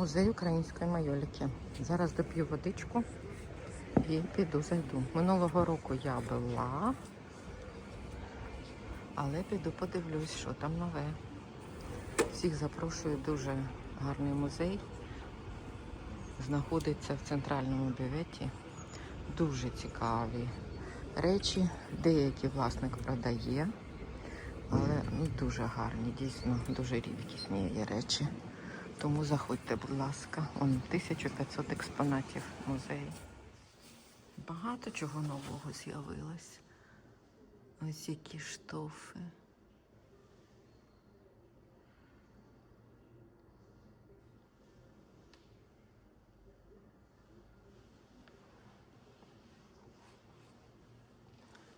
Музей української майоліки. Зараз доп'ю водичку і піду зайду. Минулого року я була, але піду подивлюсь, що там нове. Всіх запрошую дуже гарний музей. Знаходиться в центральному бюветі. Дуже цікаві речі. Деякі власник продає, але ну, дуже гарні, дійсно дуже рідкісні є речі. Тому заходьте, будь ласка. Он 1500 експонатів музею. Багато чого нового з'явилось. Ось які штофи.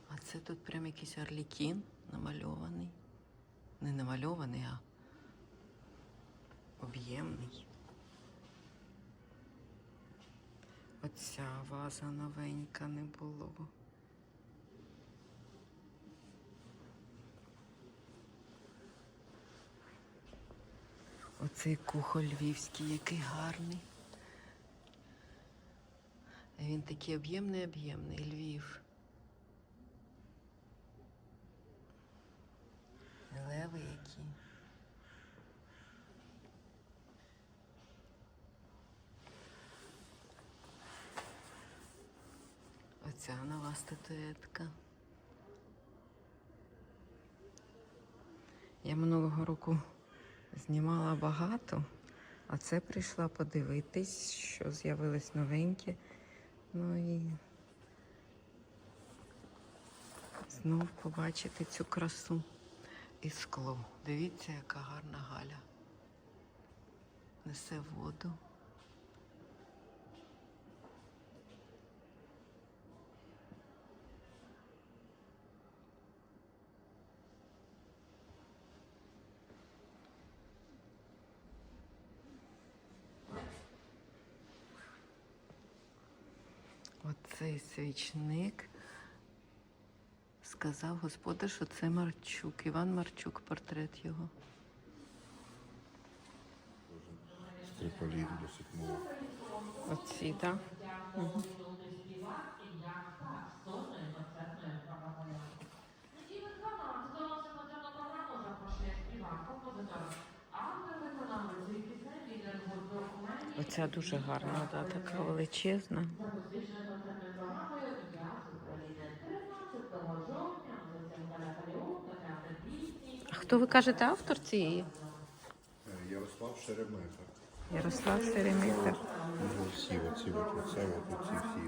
А це тут прям якийсь орлікін намальований. Не намальований, а об'ємний. Оця ваза новенька не було. Оцей кухоль львівський, який гарний. Він такий об'ємний, об'ємний Львів. Леви які. Оця нова статуетка. Я минулого року знімала багато, а це прийшла подивитись, що з'явилось новеньке. Ну і знов побачити цю красу і скло. Дивіться, яка гарна галя. Несе воду. Оцей свічник сказав господар, що це Марчук. Іван Марчук, портрет його. Скриполіт досить мало. Оці, так? Документів. Оця дуже гарна, да, така величезна. Хто ви кажете автор цієї? Ярослав Шеремета. Ярослав Шеремета. Всі оці оце, оці всі.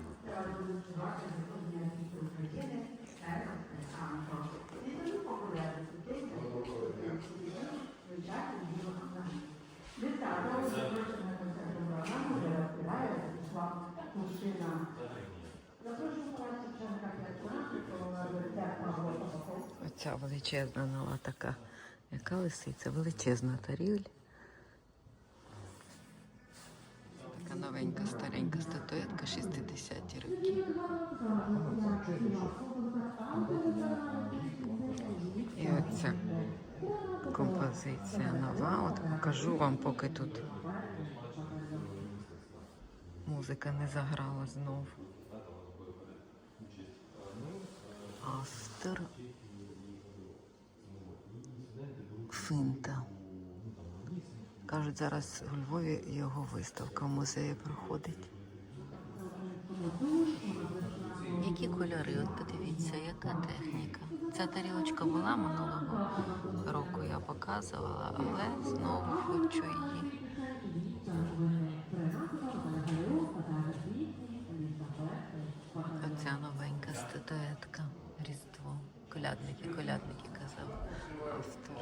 Оця величезна нова така. Яка лисиця? Величезна таріль. Така новенька, старенька статуетка 60-ті роки. І оця композиція нова. От покажу вам, поки тут музика не заграла знову. Автор Финта. Кажуть, зараз у Львові його виставка в музеї проходить. Які кольори? От подивіться, яка техніка. Ця тарілочка була минулого року, я показувала, але знову хочу її. Оця новенька статуетка. Різдво. Колядники, колядники казав автор.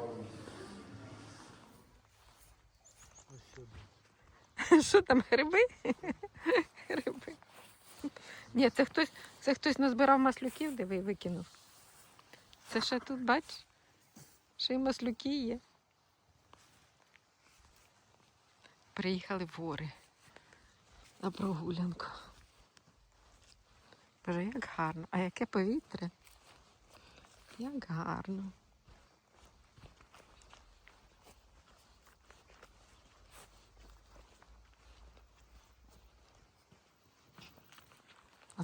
Що там, гриби? Гриби. Ні, це хтось, це хтось назбирав маслюків, диви, викинув. Це ще тут, бач? Ще й маслюки є. Приїхали вори на прогулянку. Боже, як гарно. А яке повітря? Як гарно.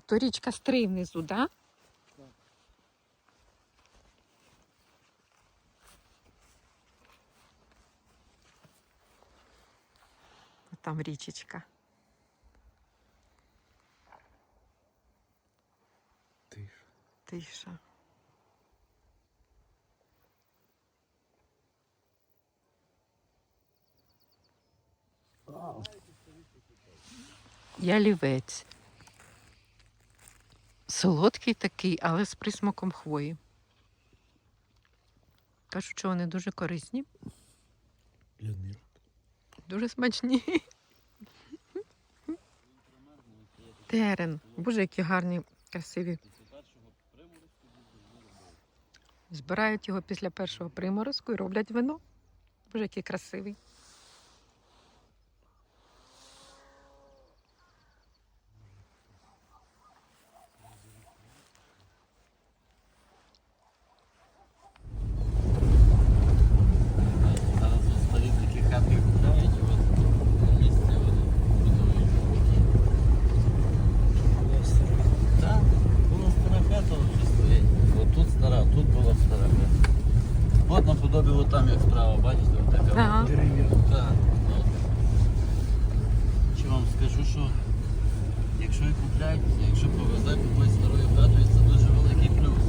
То річка Стрий внизу, да? Там річечка. Тише. Тиша. Ялівець. Солодкий такий, але з присмаком хвої. Кажуть, що вони дуже корисні, дуже смачні. Терен. Боже, які гарні, красиві. Збирають його після першого приморозку і роблять вино. Боже, який красивий. Зараз от старі такі хати купляють, і от на місці вони будують жовті. Так, була стара хата, от вже стоїть. От тут стара, тут була стара хата. От наподобі от там як справа, бачите, от така. Ага. от. Так. от. Чи вам скажу, що якщо і купляють, якщо повезе якоюсь старою хатою, це дуже великий плюс.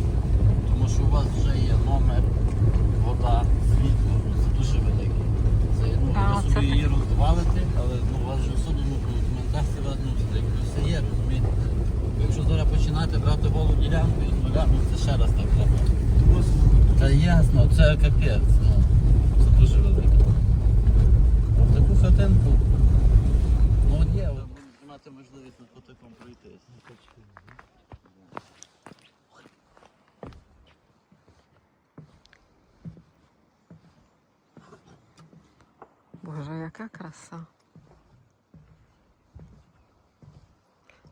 Тому що у вас вже є номер, вода, світло, ну, це дуже велике. Це, ну, Так, ви це собі її так. розвалите, але ну, у вас вже все одно ну, документація ну, це плюси є, розумієте? Якщо зараз починати брати голу ділянку і нуля, ну це ще раз так треба. Та ясно, це капець. Ну, це дуже велике. От таку хатинку. Ну от є, ви будете мати можливість по такому пройтись. Боже, яка краса.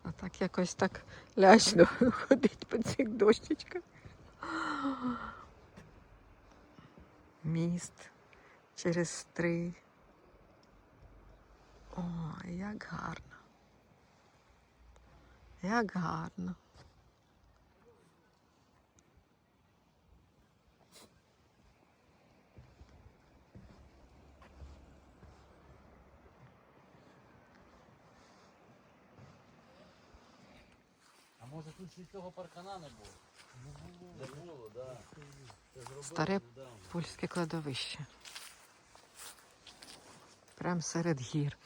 А так якось так лячно ходить по цих дощечках. Міст через стрий. О, як гарно. Як гарно. А може тут ще цього паркана не було? Старе польське кладовище. Прям серед гір.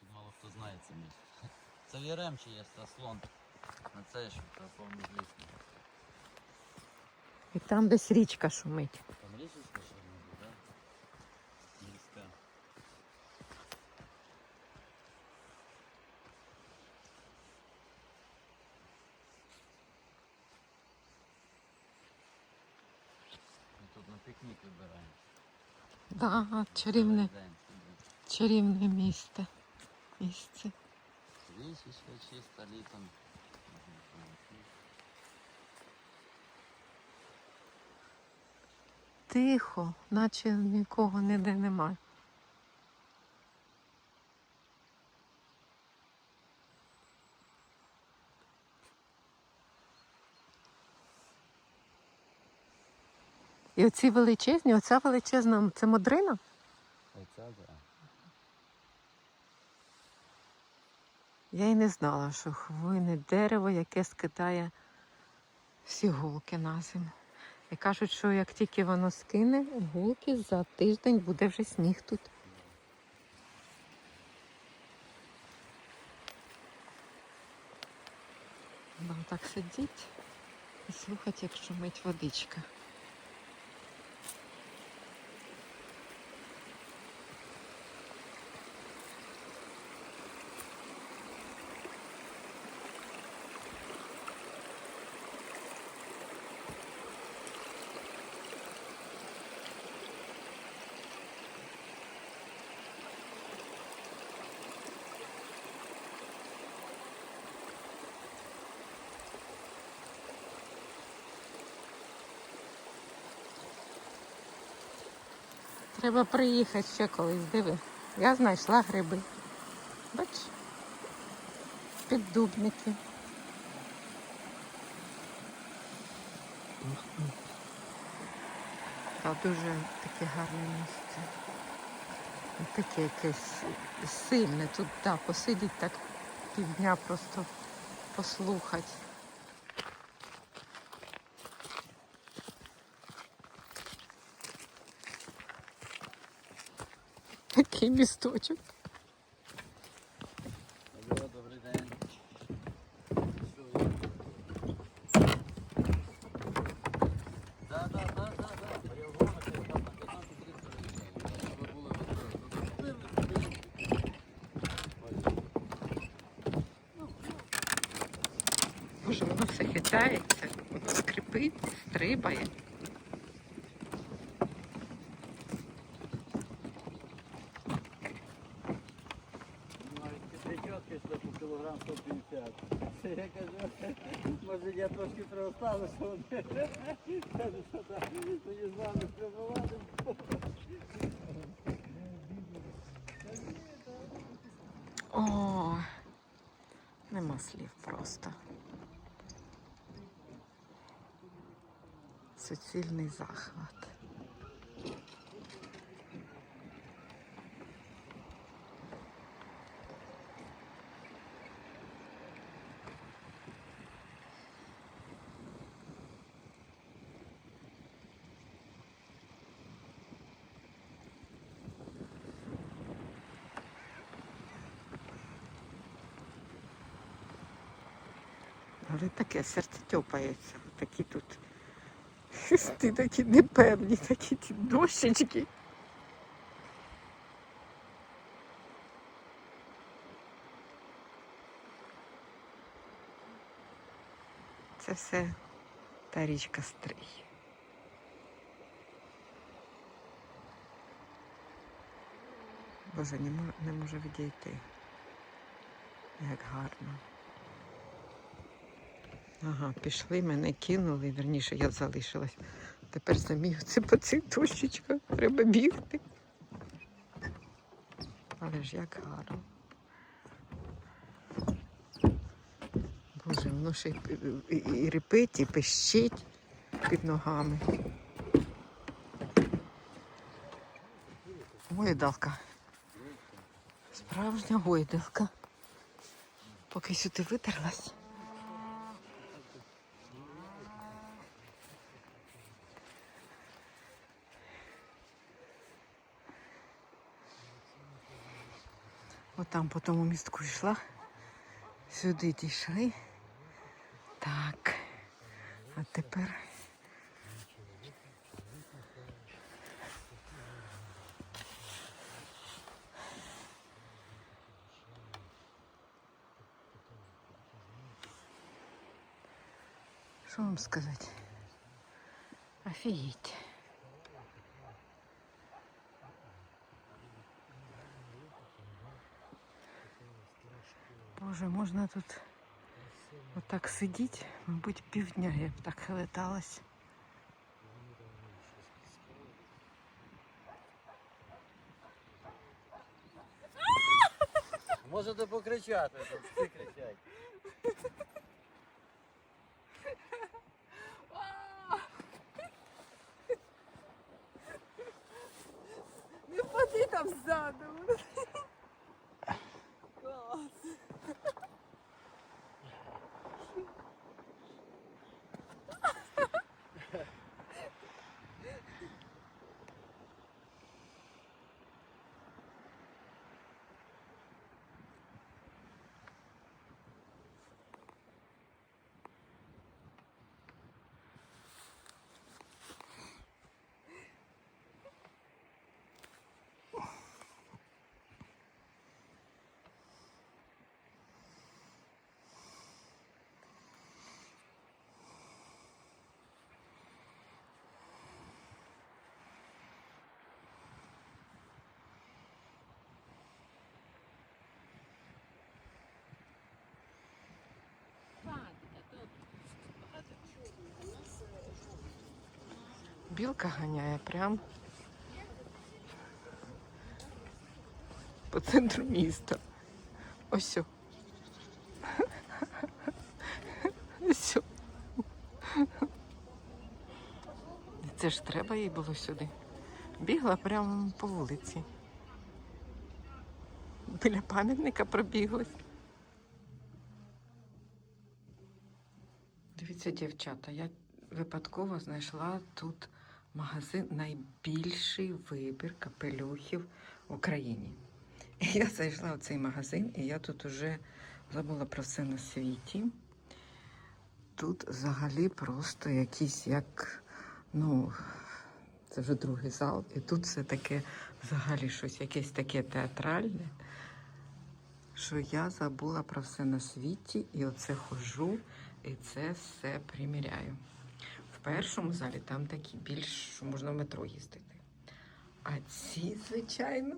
Тут мало хто знає це місце. Це в Яремчі є слон. На це ж повний звісно. І там десь річка шумить. Там не буде, так? Міська. Ми тут на пікнік вибираємо. Да, чарівне, чарівне місце. Місце. Річечка чиста літом. Тихо, наче нікого ніде немає. І оці величезні, оця величезна, це модрина? Оця, да. Я й не знала, що хвойне дерево, яке скидає всі гулки на зиму. І кажуть, що як тільки воно скине гулки, за тиждень буде вже сніг тут. Вам так сидіть і слухати, як шумить водичка. Треба приїхати ще колись, диви. Я знайшла гриби. Бач? Піддубники. Та дуже таке гарне місце. Таке якесь сильне. Тут да, посидіть так півдня просто послухати. Такий місточок. Алло, добрий день. Да, да, да, да, да. Я вгору, я там на 15 Ви були Боже, воно все хитається, воно скрипить, стрибає. Навіть п'ятьотки йшли по кілограм 150. Це я кажу, може я трошки приосталося, вони кажуть, що так, тоді з вами спрямувати. О, нема слів просто. Суцільний захват. Але таке серце тьопається. Такі тут. Ти такі непевні, такі ті дощечки. Це все та річка Стрий. Боже, не, мо- не можу відійти. Як гарно. Ага, пішли, мене кинули, верніше я залишилась. Тепер самі оце по цих дощечках треба бігти. Але ж як гарно. Боже, воно ще і, репить, і пищить під ногами. Гойдалка. Справжня гойдалка. Поки сюди витерлась. Отам по тому містку йшла. Сюди дійшли. Так. А тепер. Що вам сказати? Офігеть. можна тут отак сидіти, мабуть, півдня я б так хилеталась. Можете покричати, там всі кричать. Білка ганяє прям по центру міста. Ось. Ось. Це ж треба їй було сюди. Бігла прямо по вулиці. Біля пам'ятника пробіглась. Дивіться, дівчата, я випадково знайшла тут магазин найбільший вибір капелюхів в Україні. І я зайшла в цей магазин, і я тут уже забула про все на світі. Тут взагалі просто якісь як, ну, це вже другий зал, і тут все таке взагалі щось, якесь таке театральне, що я забула про все на світі, і оце хожу, і це все приміряю. Першому залі там такі більш, що можна в метро їздити. А ці, звичайно.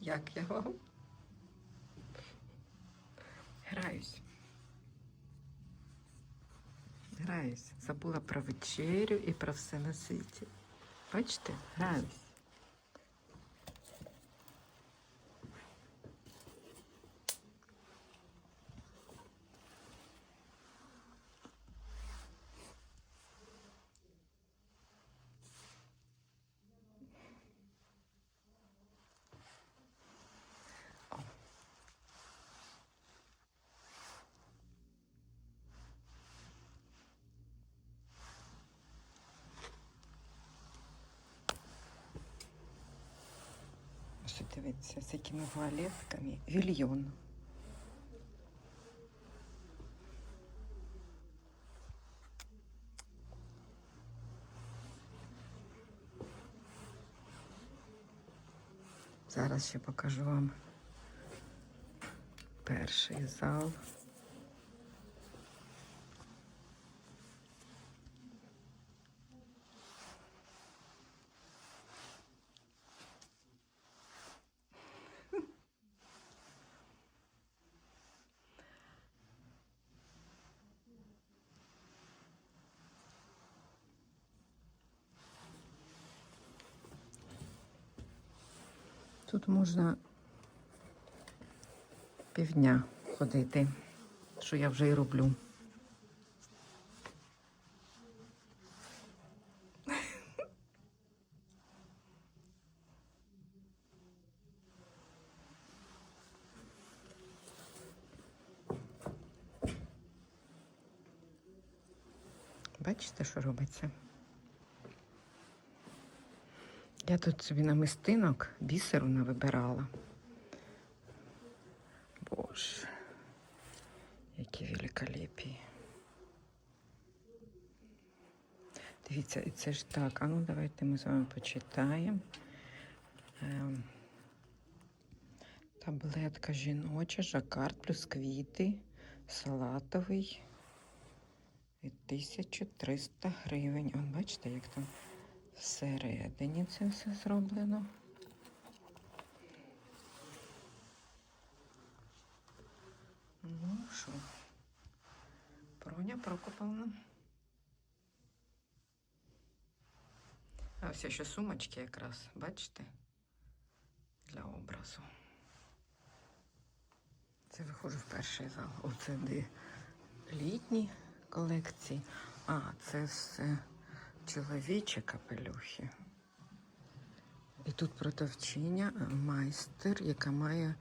Як я вам? Граюсь. Граюсь. Забула про вечерю і про все на світі. Бачите? Граюсь. Що дивіться, з такими вуалетками. Вільйон. Зараз ще покажу вам перший зал. Тут можна півдня ходити, що я вже і роблю. Бачите, що робиться? Я тут собі намистинок бісеру навибирала. Боже, які великолепі. Дивіться, і це ж так. А ну давайте ми з вами почитаємо. Ем, таблетка жіноча, жакард плюс квіти, салатовий. І 1300 гривень. Он бачите, як там всередині це все зроблено. Ну що, Проня Прокоповна. А ось ще сумочки якраз, бачите? Для образу. Це виходжу в перший зал. Оце де літні колекції. А, це все чоловічі капелюхи. І тут продавчиня, е, майстер, яка має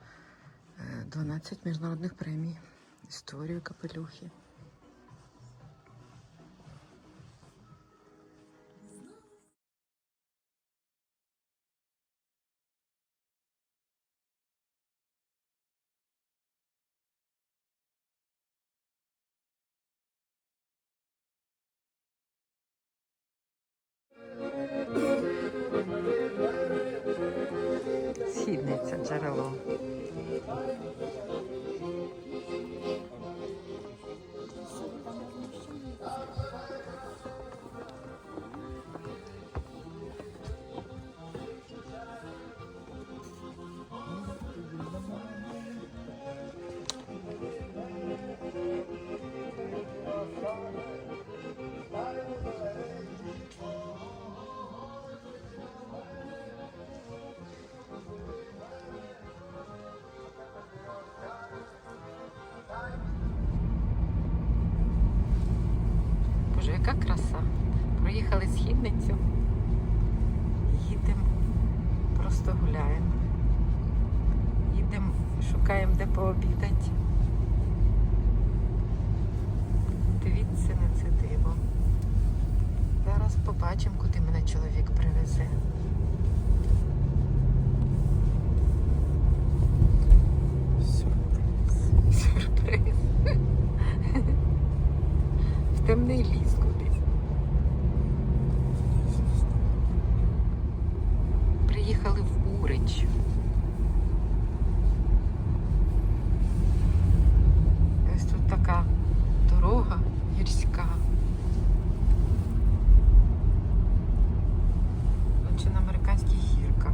е, 12 міжнародних премій. Історію капелюхи. Яка краса. Проїхали східницю. Їдемо, просто гуляємо. Їдемо, шукаємо, де пообідати. Дивіться на це диво. Зараз побачимо, куди мене чоловік привезе. В Урич. Ось тут така дорога гірська. Наче на американських гірках.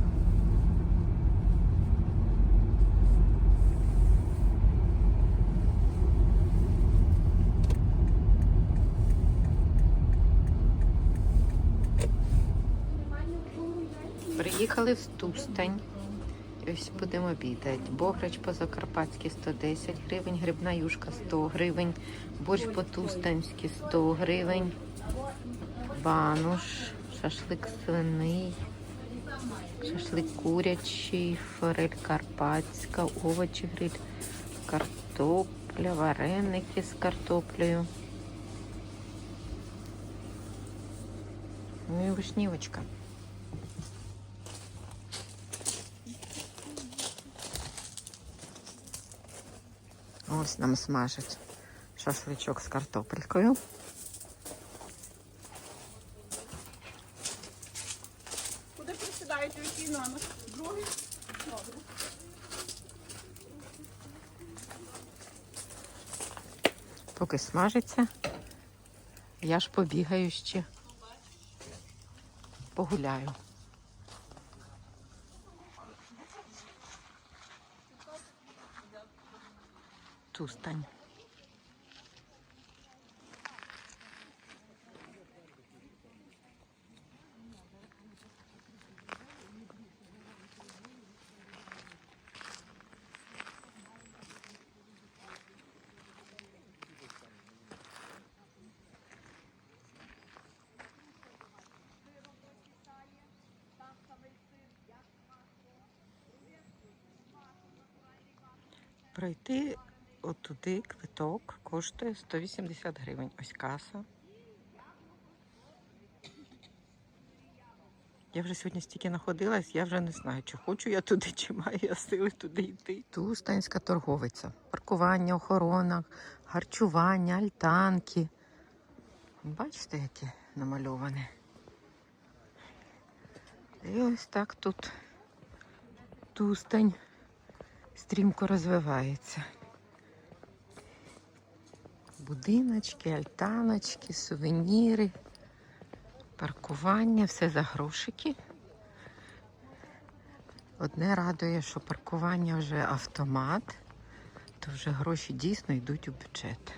Приїхали в Стустань. Ось будемо обідати. Бограч по-закарпатськи 110 гривень, грибна юшка 100 гривень, борщ по-тустанськи 100 гривень, бануш, шашлик свиний, шашлик курячий, форель карпатська, овочі гриль, картопля, вареники з картоплею. Ну і вишнівочка. Ось нам смажать шашличок з картопелькою. Куди присідаєте, який номер? Другий? Добре. Поки смажиться, я ж побігаю ще. Погуляю. Тустань. Пройти отуди квиток коштує 180 гривень. Ось каса. Я вже сьогодні стільки находилась, я вже не знаю, чи хочу я туди, чи маю я сили туди йти. Тустанська торговиця. Паркування, охорона, харчування, альтанки. Бачите, яке намальоване. І ось так тут Тустань стрімко розвивається. Будиночки, альтаночки, сувеніри, паркування, все за грошики. Одне радує, що паркування вже автомат, то вже гроші дійсно йдуть у бюджет.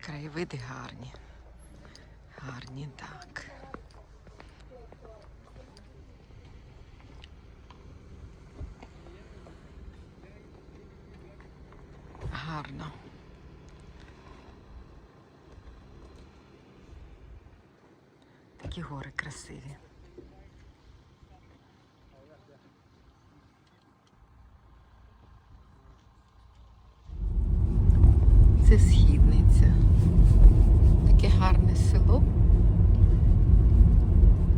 Краєвиди гарні. Гарні, так. Гарно. Такі гори красиві. Це східниця. Таке гарне село.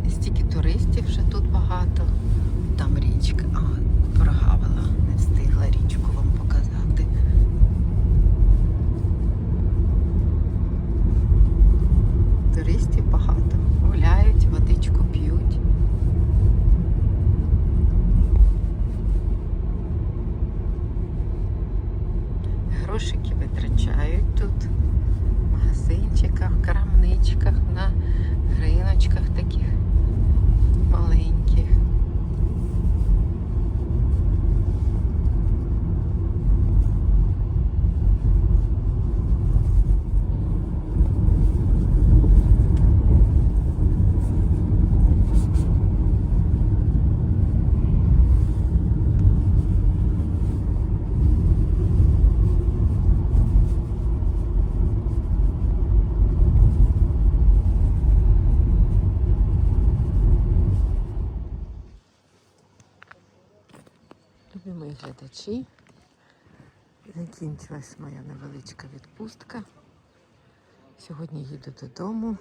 І стільки туристів вже тут багато. Там річка. А, прогавила, не встигла річку вам показати. Туристів багато. Гуляють, водичку п'ють. Грошики витрачають тут в магазинчиках, крамничках, на риночках таких маленьких. Глядачі. Закінчилась моя невеличка відпустка. Сьогодні їду додому.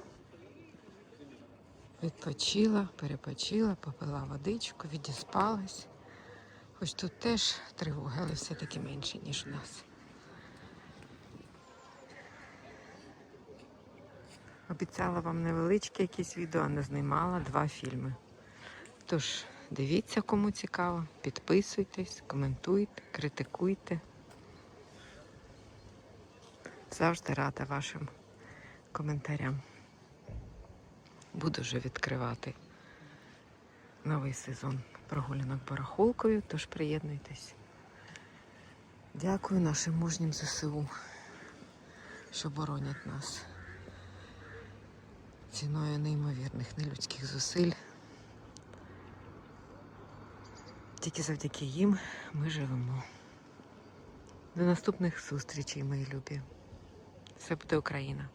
Відпочила, перепочила, попила водичку, відіспалась. Хоч тут теж тривоги, але все-таки менше, ніж у нас. Обіцяла вам невеличке якесь відео, а не знімала два фільми. Тож, дивіться, кому цікаво, підписуйтесь, коментуйте, критикуйте. Завжди рада вашим коментарям. Буду вже відкривати новий сезон прогулянок барахолкою, тож приєднуйтесь. Дякую нашим мужнім ЗСУ, що боронять нас ціною неймовірних нелюдських зусиль. Тільки завдяки їм ми живемо. До наступних зустрічей, мої любі. Все буде Україна.